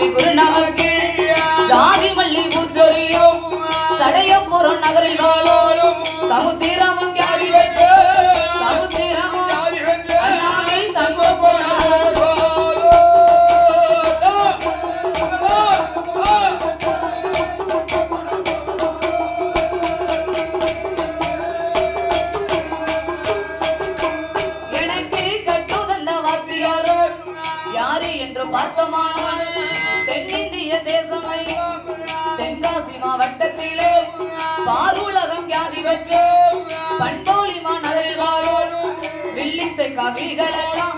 சாமி குரு நமக்கு ஜாதி மல்லி பூச்சொரியோ சடையப்புறம் நகரில் சமுத்திரமும் ஜாதி வெற்றோ என்று பார்த்தமான மாவட்டத்திலே பாரூலகம் வியாதி வச்சு பண்போலிமா நகரில் வாழும். கவிகளெல்லாம்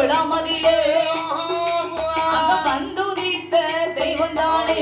குளமதிலே அங்க வந்துதித்த தெய்வந்தானே.